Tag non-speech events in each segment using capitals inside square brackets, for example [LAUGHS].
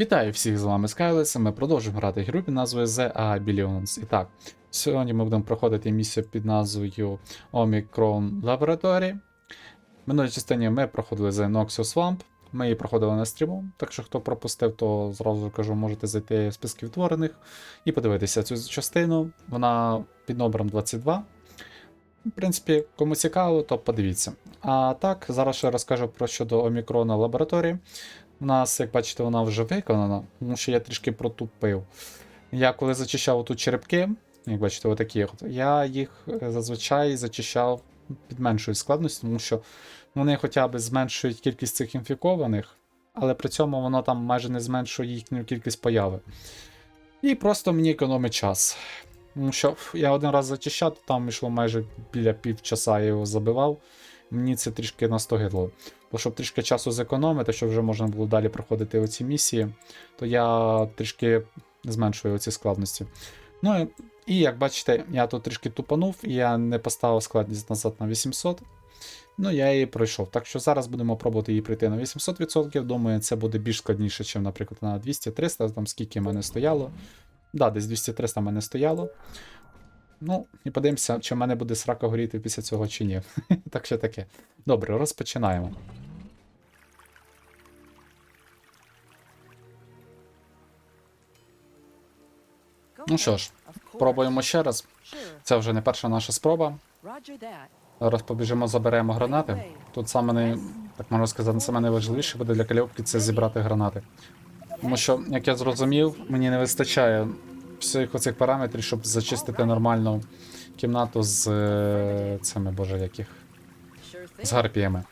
Вітаю всіх з вами Скайлес. Ми продовжуємо грати гру під назвою The Billions. І так, сьогодні ми будемо проходити місію під назвою Omicron Laboratory. Минулій частині ми проходили The Noxus Swamp. Ми її проходили на стріму, так що хто пропустив, то зразу кажу, можете зайти в списки відтворених і подивитися цю частину. Вона під номером 22. В принципі, кому цікаво, то подивіться. А так, зараз ще розкажу про щодо Омікрона лабораторії. У нас, як бачите, вона вже виконана, тому що я трішки протупив. Я коли зачищав тут черепки, як бачите, отакі, от, я їх е, зазвичай зачищав під меншою складністю, тому що вони хоча б зменшують кількість цих інфікованих, але при цьому воно там майже не зменшує їхню кількість появи. І просто мені економить час. Тому що я один раз зачищав, там йшло майже біля півчаса, я його забивав. Мені це трішки настогидло. Бо щоб трішки часу зекономити, щоб вже можна було далі проходити оці місії, то я трішки зменшую оці складності. Ну і, як бачите, я тут трішки тупанув, я не поставив складність назад на 800. Ну, я її пройшов. Так що зараз будемо пробувати її прийти на 800%. Думаю, це буде більш складніше, ніж, наприклад, на 200-300, там скільки в мене стояло. Да, десь 200-300 в мене стояло. Ну, і подивимося, чи в мене буде срака горіти після цього чи ні. [LAUGHS] так що таке. Добре, розпочинаємо. Ну що ж, пробуємо ще раз. Це вже не перша наша спроба. Зараз побіжимо, заберемо гранати. Тут саме не, так можна сказати, саме найважливіше буде для кальопки це зібрати гранати. Тому що, як я зрозумів, мені не вистачає всіх оцих параметрів, щоб зачистити нормальну кімнату з е, цими, боже, яких. З гарпіями.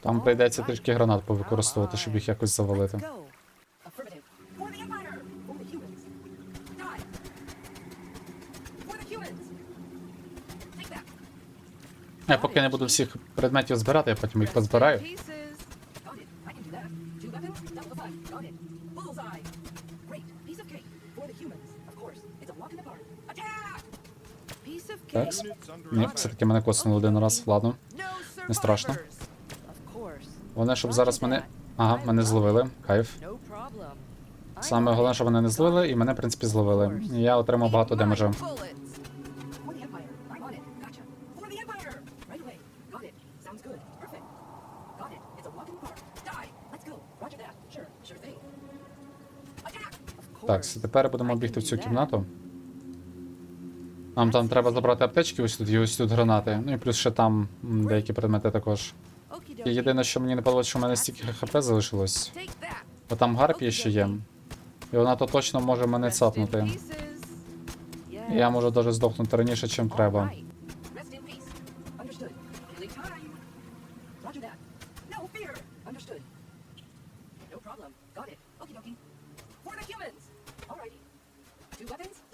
Там прийдеться трішки гранат повикористовувати, щоб їх якось завалити. Я поки не буду всіх предметів збирати, я потім їх позбираю. Piece Так. Ні, все-таки мене коснули один раз, ладно. Не страшно. Головне, щоб зараз мене. Ага, мене зловили. Кайф. Саме головне, щоб мене не зловили, і мене, в принципі, зловили. Я отримав багато. Of Так, тепер будемо бігти в цю кімнату. Нам там треба забрати аптечки, ось тут і ось тут гранати. Ну і плюс ще там деякі предмети також. І єдине, що мені не подобається, що в мене стільки хп залишилось. Бо там гарпія ще є. І вона то точно може мене цапнути. І я можу навіть здохнути раніше, чим треба. In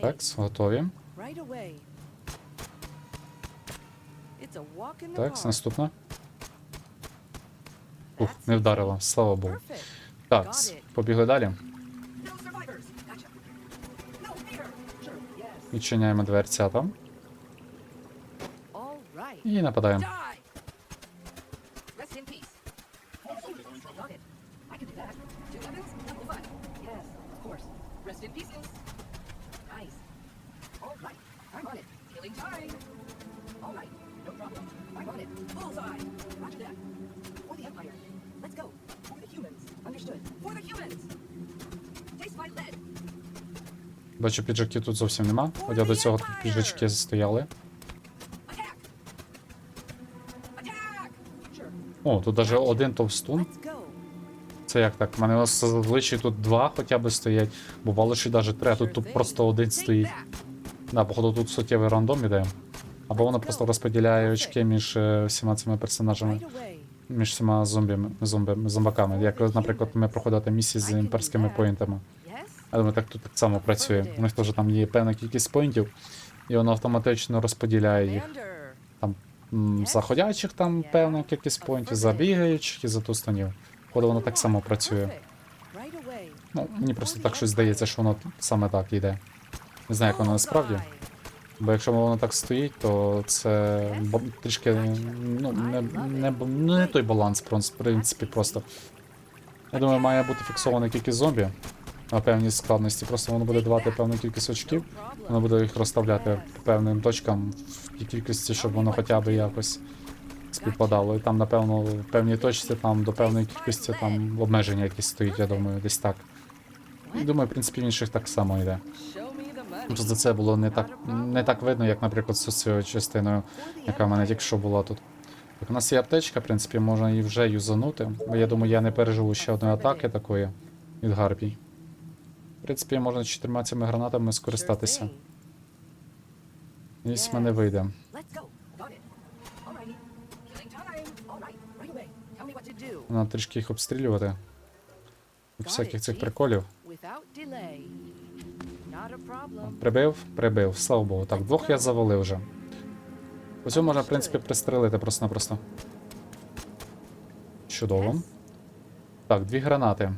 Так, готові. Right away. It's a walk in the Так, наступна. Ух, не вдарило, слава Богу. Так, побігли далі. No survivors. Gotcha. No fear. Sure. Yes. Відчиняємо дверця там і нападаємо. Die! Rest in peace. Got it. I can do that. Two weapons, double fun. Yes, of course. Rest in pieces. Nice. All right. I'm on it. Killing time. All right. No problem. I'm on it. Bullseye. Roger that. For the Empire. Let's go. For the humans. Understood. For the humans. Taste my lead. Бачу, піджаків тут зовсім нема. Хоча до цього тут піджачки стояли. О, тут навіть один товстун. Це як так? У мене зазвичай тут два хоча б стоять. Бувало, що навіть три, а тут, тут просто один стоїть. Да, походу тут суттєвий рандом іде. Або воно просто розподіляє очки між е, всіма цими персонажами, між всіма зомбіями, зомбі, зомбаками. Як, наприклад, ми проходили місії з імперськими поінтами. Я думаю, так тут так само працює. У них теж там є певна кількість поінтів, і воно автоматично розподіляє їх. Commander. М, Заходячих там певна кількість поінтів, забігаючих і затустанів. Походу воно так само працює. Ну, мені просто так щось здається, що воно саме так йде. Не знаю, як воно насправді. Бо якщо воно так стоїть, то це трішки ну, не, не, не той баланс, в принципі, просто. Я думаю, має бути фіксована кількість зомбі на певній складності. Просто воно буде давати певну кількість очків, воно буде їх розставляти по певним точкам в тій кількості, щоб воно хоча б якось співпадало. І там, напевно, в певній точці там до певної кількості там обмеження якісь стоїть, я думаю, десь так. І думаю, в принципі, в інших так само йде. Me. Просто це було не так, не так видно, як, наприклад, з цією частиною, яка в мене тільки що була тут. Так, у нас є аптечка, в принципі, можна її вже юзанути, бо я думаю, я не переживу ще одної атаки такої від Гарпій. В принципі, можна чотирма цими гранатами скористатися. thing. Мене вийде. Let's go. Got it. Alrighty. Killing time. Alright. Right away. Треба трішки їх обстрілювати. Всяких цих приколів. Прибив, прибив, слава Богу. Так, двох я завалив вже. Цьому можна, в принципі, пристрелити просто-напросто. Чудово. Так, дві гранати.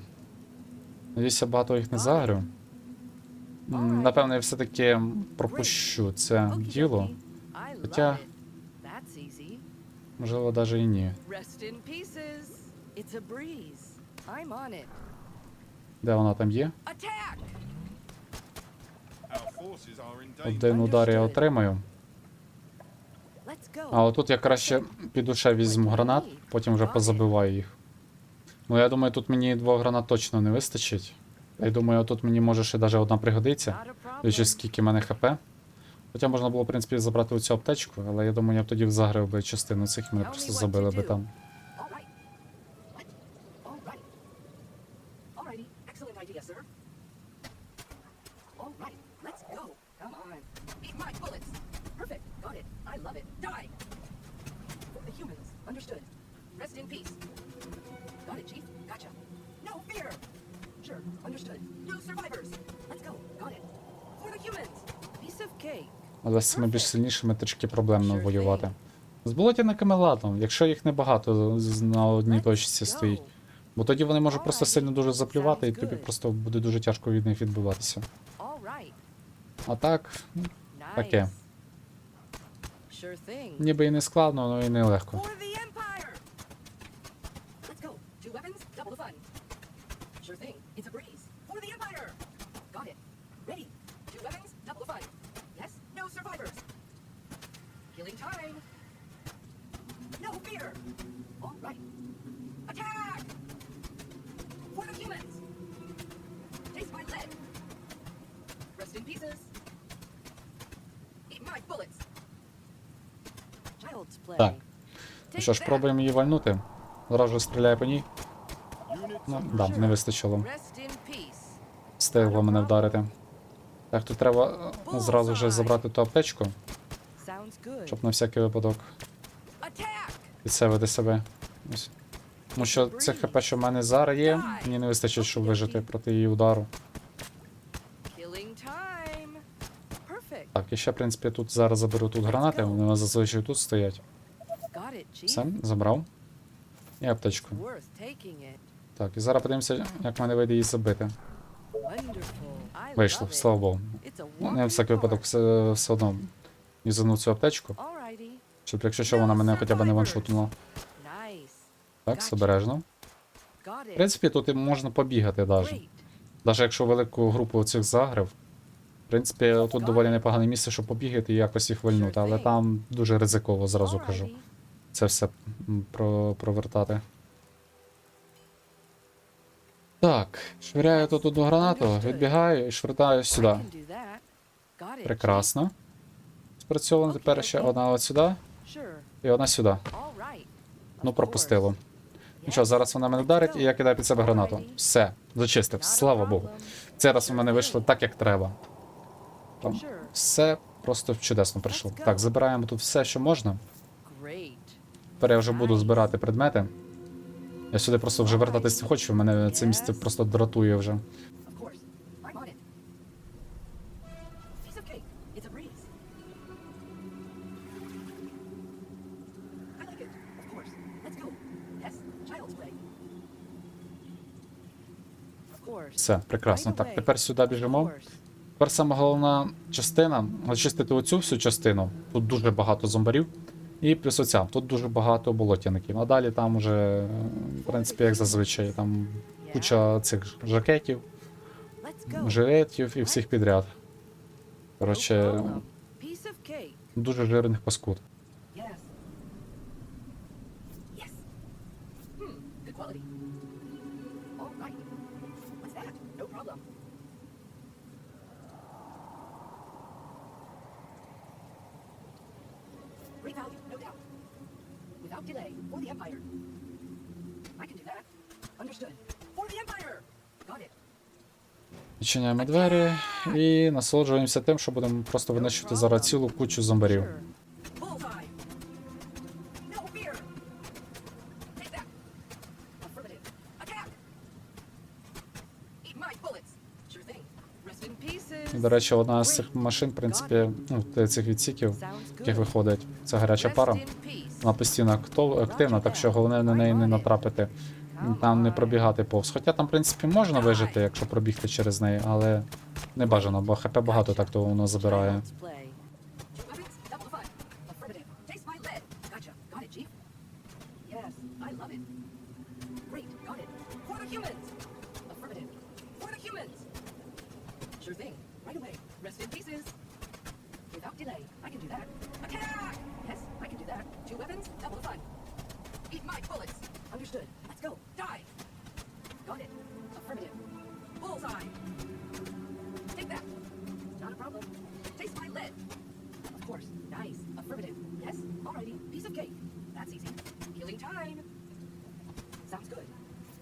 Надіюсь, я багато їх не загрю. Напевно, я все-таки пропущу це діло. Хоча-. Можливо, навіть і ні. It's a breeze. I'm on it. Де вона там є? Attack! Our forces are in danger. Один удар я отримаю. Let's go. А отут я краще піду ще візьму гранат, потім вже позабиваю їх. Ну я думаю, тут мені двох гранат точно не вистачить. Я думаю, тут мені може ще навіть одна пригодиться. Дивлячись, скільки в мене хп. Хоча можна було, в принципі, забрати оцю аптечку, але я думаю, я б тоді загрив би частину цих і мене просто забили би там. Але з цими більш сильнішими трішки проблемно воювати. З болотяниками ладно, якщо їх небагато на одній точці стоїть. Бо тоді вони можуть просто сильно дуже заплювати, і тобі просто буде дуже тяжко від них відбиватися. А так, Таке. Ніби і не складно, але і не легко. For the Empire! Let's go. Two weapons, double the fun. Sure thing. It's a breeze. For the Empire! Got it. Ready. Two weapons, double the fun. Yes, no survivors. Killing time. No fear. All right. Attack! For the humans! Taste my lead. Rest in pieces. Eat my bullets. Child's play. Так. Ну що ж, пробуємо її вальнути. Зразу стріляє по ній. Ну, да, не вистачило. Встигло мене вдарити. Так, тут треба е, зразу вже забрати ту аптечку. Щоб на всякий випадок підсевити себе. Ось. Тому що це хп, що в мене зараз є, мені не вистачить, щоб вижити проти її удару. Так, і ще, в принципі, тут зараз заберу тут гранати, вони зазвичай тут стоять. Все, забрав. І аптечку. Так, і зараз подивимося, як мене вийде її забити. Вийшло, слава Богу. Ну, на всякий випадок все, все одно юзанув цю аптечку. Щоб якщо що вона мене хоча б не ваншутнула. Так, обережно. В принципі, тут і можна побігати навіть. Навіть якщо велику групу цих загрив. В принципі, тут доволі непогане місце, щоб побігати і якось їх вальнути, але там дуже ризиково, зразу кажу. Це все про, провертати. Так, швиряю тут одну гранату, відбігаю і швиртаю сюди. Прекрасно. Спрацьовано тепер ще одна от сюди. І одна сюди. Ну, пропустило. Ну що, зараз вона мене вдарить, і я кидаю під себе гранату. Все, зачистив, слава Богу. Цей раз у мене вийшло так, як треба. Там все просто чудесно прийшло. Так, забираємо тут все, що можна. Тепер я вже буду збирати предмети. Я сюди просто вже вертатись не хочу, мене це місце просто дратує вже. Все, прекрасно. Так, тепер сюди біжимо. Тепер сама головна частина очистити оцю всю частину. Тут дуже багато зомбарів. І плюс оця. Тут дуже багато болотяників. А далі там уже, в принципі, як зазвичай, там куча цих жакетів, жилетів і всіх підряд. Коротше, дуже жирних паскуд. Yes. Yes. Hmm, Without delay, for the Empire. I can do that. Understood. For the Empire! Got it. Відчиняємо двері і насолоджуємося тим, що будемо просто винищувати зараз цілу кучу зомбарів. До речі, одна з цих машин, в принципі, ну, цих відсіків, яких виходить, це гаряча пара. Вона постійно активна, так що головне на неї не натрапити. Там не пробігати повз. Хоча там, в принципі, можна вижити, якщо пробігти через неї, але не бажано, бо хп багато так то воно забирає. Affirmative. Bullseye. Take that. Not a problem. Taste my lead. Of course. Nice. Affirmative. Yes. Alrighty. Piece of cake. That's easy. Killing time. Sounds good.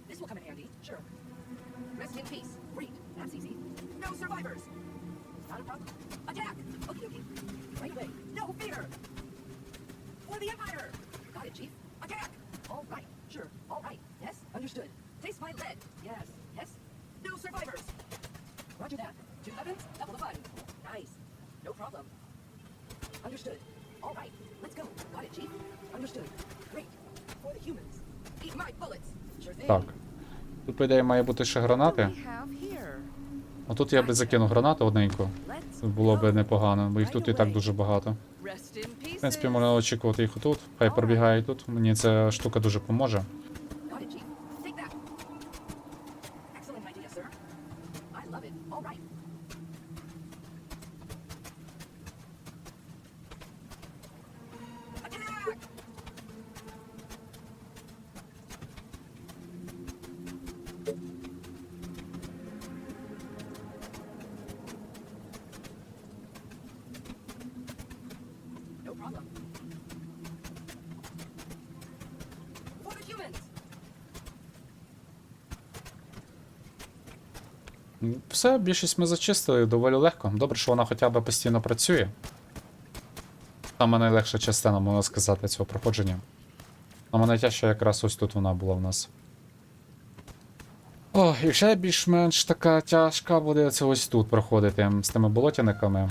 This will come in handy. Sure. Rest in peace. Great. That's easy. No survivors. Not a problem. Так. Тут, по ідеї, має бути ще гранати. What do we have here? А тут я би закинув гранату одненьку. Було би непогано, бо їх тут і так дуже багато. В принципі, можна очікувати їх отут. Хай пробігає тут. Мені ця штука дуже поможе. Got it, Chief. Take that. Excellent idea, sir. I love it. All right. Attack! No problem. For the humans! Ну, Все, більшість ми зачистили доволі легко. Добре, що вона хоча б постійно працює. Саме найлегша частина, можна сказати, цього проходження. Саме найтяжча якраз ось тут вона була в нас. О, і ще більш-менш така тяжка буде це ось тут проходити з тими болотяниками.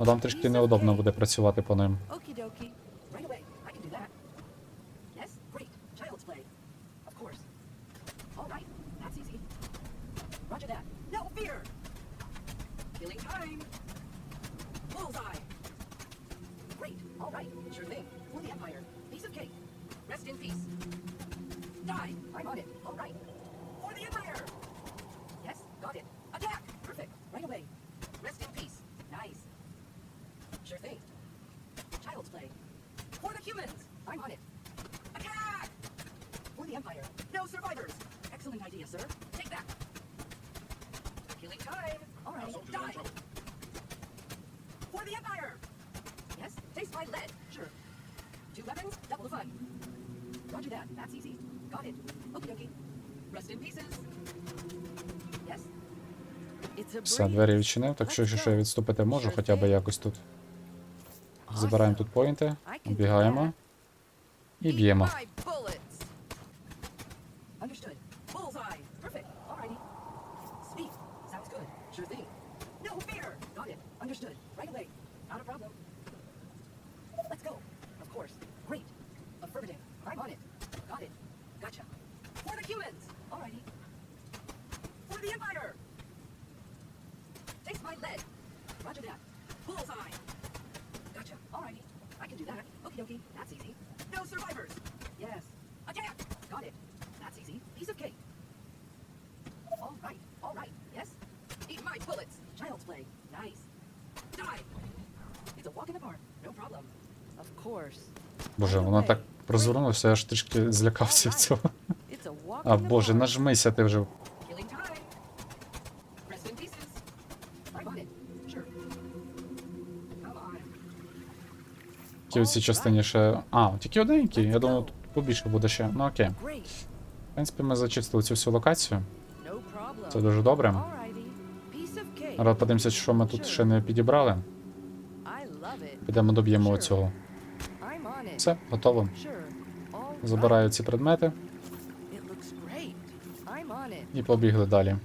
Ну там трішки неудобно буде працювати по ним. Okie dokie. Right away. I can do that. Yes? Great. Child's play. Of course. All right. That's easy. Roger that. No fear. Killing time. Bullseye. Great. All right. Sure thing. For the Empire. Piece of cake. Rest in peace. Die. I'm on it. All right. For the Empire. Yes. Got it. Attack. Perfect. Right away. Rest in peace. Nice. Sure thing. Child's play. For the humans! I'm on it. Attack! For the Empire. No survivors! Excellent idea, sir. Take that. Killing time. All right, die. For the Empire! Yes, taste my lead. Sure. Two weapons, double the fun. Roger that. That's easy. Got it. Okie dokie. Rest in pieces. Yes. It's a Все, двері відчинив, так що ще я відступити можу, хоча б якось тут. Забираємо тут поінти, обігаємо і б'ємо. humans. Alrighty. For the Empire. Takes my lead. Roger that. Bullseye. Gotcha. Alrighty. I can do that. Okie dokie. That's easy. No survivors. Yes. Attack. Got it. That's easy. Piece of cake. Alright, alright. Yes. Eat my bullets. Child's play. Nice. Die. It's a walk in the park. No problem. Of course. Боже, вона так розвернулася, я аж трішки злякався цього. А боже, нажмися ти вже. Ті частині ще. А, тільки одненький. Я думав, тут побільше буде ще. Ну окей. В принципі, ми зачистили цю всю локацію. Це дуже добре. Зараз подивимося, що ми тут ще не підібрали. Підемо доб'ємо оцього. Все, готово. Забираю ці предмети і побігли далі.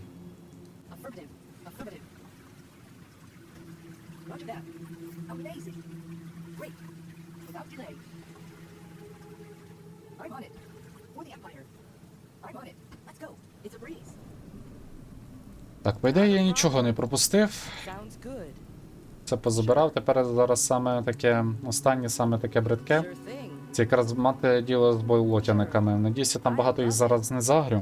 Так, по ідеї, я нічого не пропустив. Це позабирав. Тепер зараз саме таке останнє, саме таке бридке. Це якраз мати діло з бойлотяниками. Надіюся, там багато їх зараз не загрю.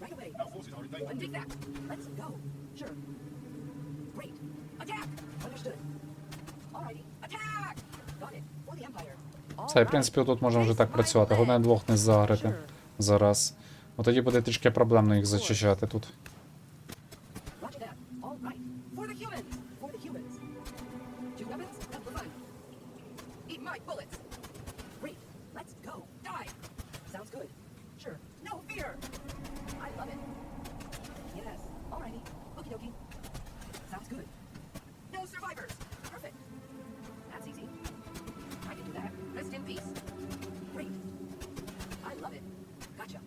Right away. Our forces are in danger. That. Let's go. Sure. Great. Attack. Understood. Alrighty. Attack. Got it. For the Empire. Це, в принципі, тут можемо вже так працювати. Головне двох не загрити зараз. От тоді буде трішки проблемно їх зачищати тут. No survivors. Perfect. That's easy. I can do that. Rest in peace. Great. I love it. Gotcha.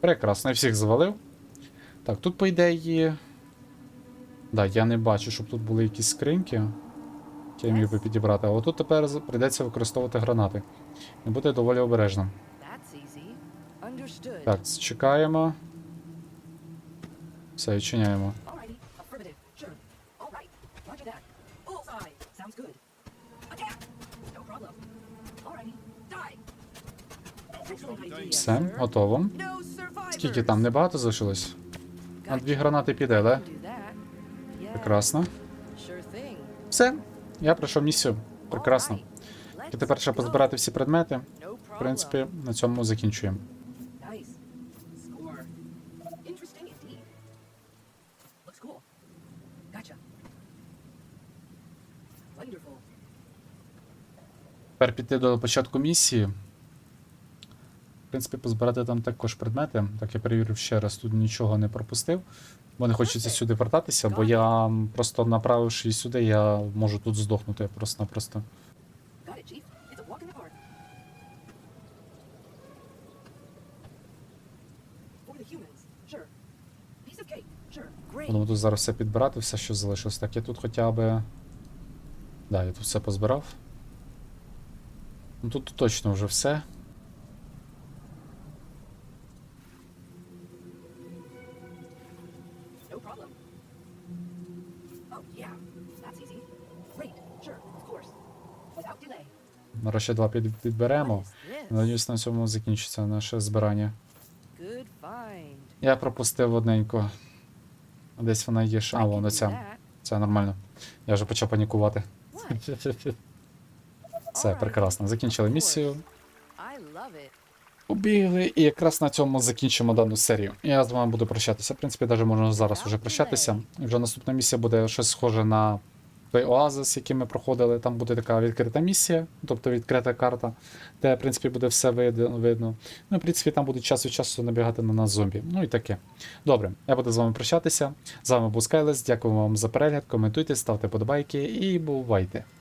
Прекрасно, я всіх завалив. Так, тут, по ідеї. Да, я не бачу, щоб тут були якісь скриньки. Я міг би підібрати. але тут тепер прийдеться використовувати гранати. Не бути доволі обережним. Так, чекаємо. Все, відчиняємо. Alrighty. Affirmative. Sure. All right. Roger that. Bullseye. Sounds good. Attack. No problem. Alrighty. Die. Our forces Excellent are in idea. danger. Все, готово. Скільки там небагато залишилось? На дві гранати піде, да? Прекрасно. Все, я пройшов місію. Прекрасно. І тепер ще позбирати всі предмети. В принципі, на цьому закінчуємо. Тепер піти до початку місії. В принципі, позбирати там також предмети. Так я перевірив ще раз, тут нічого не пропустив. Бо не хочеться сюди вертатися, бо я просто направивши сюди, я можу тут здохнути просто-напросто. Будемо тут зараз все підбирати, все, що залишилось. Так, я тут хоча б. Да, я тут все позбирав. Ну тут точно вже все. Нарешті два під, підберемо. Надіюсь, на цьому закінчиться наше збирання. Я пропустив одненьку. Десь вона є. ще- А, do ця. Це нормально. Я вже почав панікувати. Все, прекрасно. Закінчили місію. Побігли, і якраз на цьому закінчимо дану серію. Я з вами буду прощатися. В принципі, навіть можна зараз уже прощатися. Вже наступна місія буде щось схоже на той оазис, який ми проходили. Там буде така відкрита місія, тобто відкрита карта, де, в принципі, буде все видно. Ну, в принципі, там будуть час від часу набігати на нас зомбі. Ну і таке. Добре, я буду з вами прощатися. З вами був Скайлес. Дякую вам за перегляд. Коментуйте, ставте подобайки і бувайте.